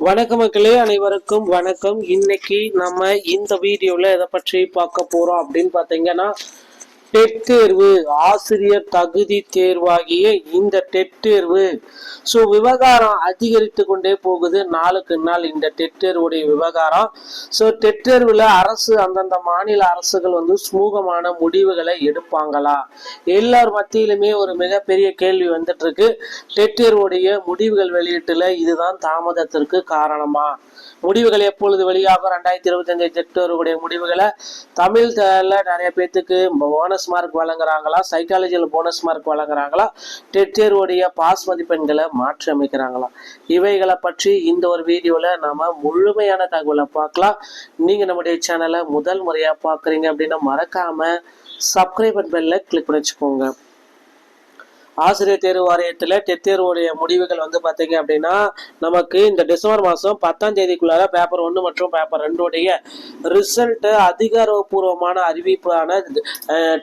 வணக்க மக்களே அனைவருக்கும் வணக்கம். இன்னைக்கு நம்ம இந்த வீடியோல எதை பற்றி பார்க்க போறோம் அப்படின்னு பார்த்தீங்கன்னா டெட் தேர்வு ஆசிரியர் தகுதி தேர்வாகிய இந்த டெட் தேர்வு ஸோ விவகாரம் அதிகரித்து கொண்டே போகுது. நாளுக்கு நாள் இந்த டெட் தேர்வுடைய விவகாரம். ஸோ டெட் தேர்வில் அரசு அந்தந்த மாநில அரசுகள் வந்து சுமூகமான முடிவுகளை எடுப்பாங்களா? எல்லார் மத்தியிலுமே ஒரு மிகப்பெரிய கேள்வி வந்துட்டு இருக்கு. டெட் தேர்வுடைய முடிவுகள் வெளியீட்டில் இதுதான் தாமதத்திற்கு காரணமா? முடிவுகள் எப்பொழுது வெளியாகும்? ரெண்டாயிரத்தி இருபத்தஞ்சு அஞ்சு தேர்வுடைய முடிவுகளை தமிழ் நிறைய பேர்த்துக்கு போனஸ் மார்க் வழங்குறாங்களா? சைக்காலஜியில் போனஸ் மார்க் வழங்குறாங்களா? டெட் தேர்வுடைய பாஸ் மதிப்பெண்களை மாற்றி அமைக்கிறாங்களா இவைகளை பற்றி இந்த ஒரு வீடியோவில் நாம முழுமையான தகவலை பார்க்கலாம். நீங்கள் நம்முடைய சேனலை முதல் முறையா பார்க்குறீங்க அப்படின்னா மறக்காம சப்ஸ்கிரைப் பெல்ல கிளிக் பண்ணி வச்சுக்கோங்க. ஆசிரியர் தேர்வு வாரியத்தில் டெட் தேர்வுடைய முடிவுகள் வந்து பார்த்தீங்க அப்படின்னா நமக்கு இந்த டிசம்பர் மாதம் பத்தாம் தேதிக்குள்ளார பேப்பர் ஒன்று மற்றும் பேப்பர் ரெண்டுடைய ரிசல்ட்டு அதிகாரப்பூர்வமான அறிவிப்பான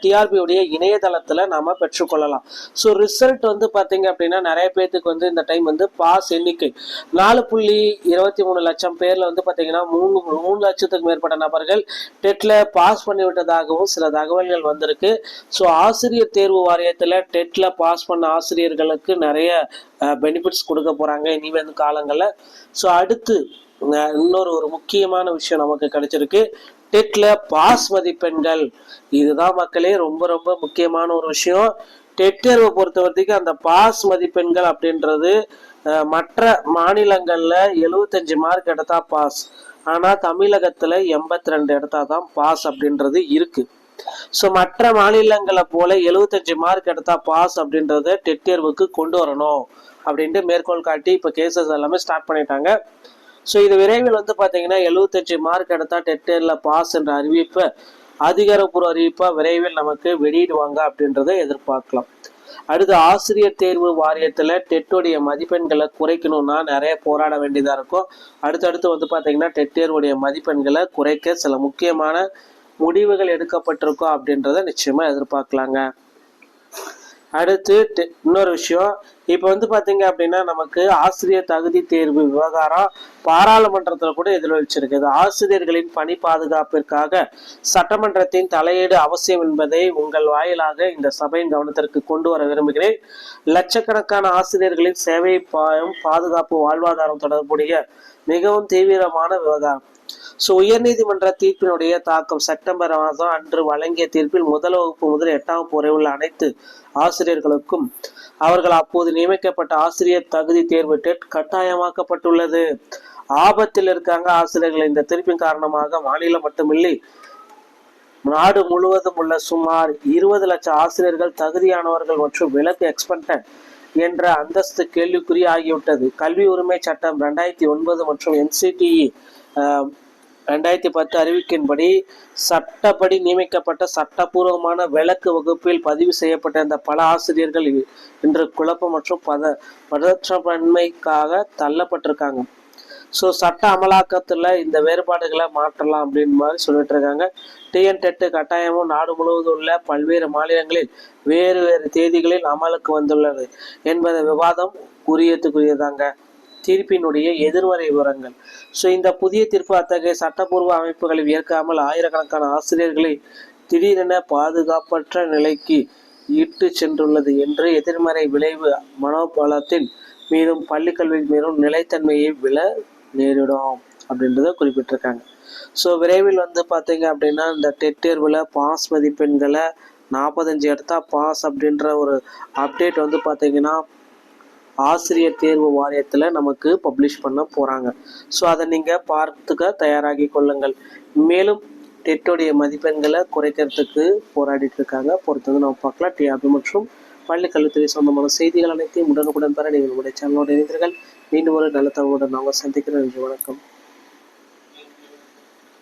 டிஆர்பியுடைய இணையதளத்தில் நாம் பெற்றுக்கொள்ளலாம். ஸோ ரிசல்ட் வந்து பார்த்தீங்க அப்படின்னா நிறைய பேர்த்துக்கு வந்து இந்த டைம் வந்து பாஸ் எண்ணிக்கை. நாலு புள்ளி இருபத்தி மூணு லட்சம் பேரில் வந்து பார்த்தீங்கன்னா மூணு மூணு லட்சத்துக்கு மேற்பட்ட நபர்கள் டெட்டில் பாஸ் பண்ணி விட்டதாகவும் சில தகவல்கள் வந்திருக்கு. ஸோ ஆசிரியர் தேர்வு வாரியத்தில் டெட்டில் பாஸ் பாஸ் பண்ண ஆசிரியர்களுக்கு நிறைய பெனிஃபிட்ஸ் கொடுக்க போறாங்க வந்து காலங்களில். ஸோ அடுத்து இன்னொரு ஒரு முக்கியமான விஷயம் நமக்கு கிடைச்சிருக்கு. டெட்டில் பாஸ் மதிப்பெண்கள். இதுதான் மக்களே ரொம்ப ரொம்ப முக்கியமான ஒரு விஷயம். டெட் தேர்வை பொறுத்த வரைக்கும் அந்த பாஸ் மதிப்பெண்கள் அப்படின்றது மற்ற மாநிலங்களில் எழுபத்தஞ்சு மார்க் எடுத்தா பாஸ். ஆனால் தமிழகத்தில் எண்பத்தி ரெண்டு எடுத்தா தான் பாஸ் அப்படின்றது இருக்கு. ஸோ மற்ற மாநிலங்களை போல எழுபத்தஞ்சு மார்க் எடுத்தா பாஸ் அப்படின்றத டெட் தேர்வுக்கு கொண்டு வரணும் அப்படின்ட்டு மேற்கோள் காட்டி இப்போ கேசஸ் எல்லாமே ஸ்டார்ட் பண்ணிட்டாங்க. ஸோ இது விரைவில் வந்து பார்த்தீங்கன்னா எழுபத்தஞ்சு மார்க் எடுத்தா டெட் தேர்வில் பாஸ் என்ற அறிவிப்பை அதிகாரப்பூர்வ அறிவிப்பாக விரைவில் நமக்கு வெளியிடுவாங்க அப்படின்றத எதிர்பார்க்கலாம். அடுத்து ஆசிரியர் தேர்வு வாரியத்தில் டெட்டுடைய மதிப்பெண்களை குறைக்கணும்னா நிறைய போராட வேண்டியதாக இருக்கும். அடுத்தடுத்து வந்து பார்த்தீங்கன்னா டெட் தேர்வுடைய மதிப்பெண்களை குறைக்க சில முக்கியமான முடிவுகள் எடுக்கப்பட்டிருக்கும் அப்படின்றத நிச்சயமா எதிர்பார்க்கலாங்க. அடுத்து இன்னொரு விஷயம். இப்போ வந்து பாத்தீங்க அப்படின்னா நமக்கு ஆசிரியர் தகுதி தேர்வு விவகாரம் பாராளுமன்றத்தில் கூட எதிரொலிச்சிருக்குது ஆசிரியர்களின் பணி பாதுகாப்பிற்காக சட்டமன்றத்தின் தலையீடு அவசியம் என்பதை உங்கள் வாயிலாக இந்த சபையின் கவனத்திற்கு கொண்டு வர விரும்புகிறேன். லட்சக்கணக்கான ஆசிரியர்களின் சேவை பாயம் பாதுகாப்பு வாழ்வாதாரம் தொடர்புடைய மிகவும் தீவிரமான விவகாரம். ஸோ உயர்நீதிமன்ற தீர்ப்பினுடைய தாக்கம் செப்டம்பர் மாதம் அன்று வழங்கிய தீர்ப்பில் முதல் வகுப்பு முதல் எட்டாம் வகுப்பு வரை உள்ள அனைத்து ஆசிரியர்களுக்கும் அவர்கள் அப்போது நியமிக்கப்பட்ட ஆசிரியர் தகுதி தேர்வு டெட் கட்டாயமாக்கப்பட்டுள்ளது. ஆபத்தில் இருக்காங்க ஆசிரியர்கள். இந்த தீர்ப்பின் காரணமாக மாநிலம் மட்டுமில்லை நாடு முழுவதும் உள்ள சுமார் இருபது லட்சம் ஆசிரியர்கள் தகுதியானவர்கள் மற்றும் விலக்கு எக்ஸ்பெக்டட் என்ற அந்தஸ்து கேள்விக்குறி ஆகிவிட்டது. கல்வி உரிமை சட்டம் ரெண்டாயிரத்தி ஒன்பது மற்றும் என்சிடிஇ ரெண்டாயிரத்தி பத்து அறிவிக்கின்படி சட்டப்படி நியமிக்கப்பட்ட சட்டபூர்வமான விலக்கு வகுப்பில் பதிவு செய்யப்பட்ட இந்த பல ஆசிரியர்கள் இ- இன்று குழப்பம் மற்றும் பத பதற்றப்பன்மைக்காக தள்ளப்பட்டிருக்காங்க. ஸோ சட்ட அமலாக்கத்தில் இந்த வேறுபாடுகளை மாற்றலாம் அப்படின்னு மாதிரி சொல்லிட்டு இருக்காங்க. டிஎன் டெட்டு கட்டாயமும் நாடு முழுவதும் உள்ள பல்வேறு மாநிலங்களில் வேறு வேறு தேதிகளில் அமலுக்கு வந்துள்ளது என்பது விவாதம் உரியத்துக்குரியதாங்க தீர்ப்பினுடைய எதிர்மறை விவரங்கள். ஸோ இந்த புதிய தீர்ப்பு அத்தகைய சட்டப்பூர்வ அமைப்புகளை ஏற்காமல் ஆயிரக்கணக்கான ஆசிரியர்களை திடீரென பாதுகாப்பற்ற நிலைக்கு இட்டு சென்றுள்ளது என்று எதிர்மறை விளைவு மனோபலத்தின் மீதும் பள்ளிக்கல்வி மீதும் நிலைத்தன்மையை விழ நேரிடும் அப்படின்றத குறிப்பிட்டிருக்காங்க. ஸோ விரைவில் வந்து பார்த்தீங்க அப்படின்னா இந்த டெட் தேர்வில் பாஸ் மதிப்பெண்களை நாற்பத்தஞ்சு எடுத்தால் பாஸ் அப்படின்ற ஒரு அப்டேட் வந்து பார்த்தீங்கன்னா ஆசிரியர் தேர்வு வாரியத்தில் நமக்கு பப்ளிஷ் பண்ண போகிறாங்க ஸோ அதை நீங்கள் பார்த்துக்க தயாராகி கொள்ளுங்கள். மேலும் டெட்டோடைய மதிப்பெண்களை குறைக்கிறதுக்கு போராடிட்டு இருக்காங்க. பொறுத்தது நம்ம பார்க்கலாம். டிஆர்பி மற்றும் பள்ளிக்கல்வித்துறை சொந்தமான செய்திகள் அனைத்தையும் உடனுக்குடன் பெற நீங்கள் நம்முடைய சேனலோடு இணைந்தீர்கள் மீண்டும் ஒரு நல்ல தகவலுடன் நாங்கள் சந்திக்கிறோம். நன்றி வணக்கம்.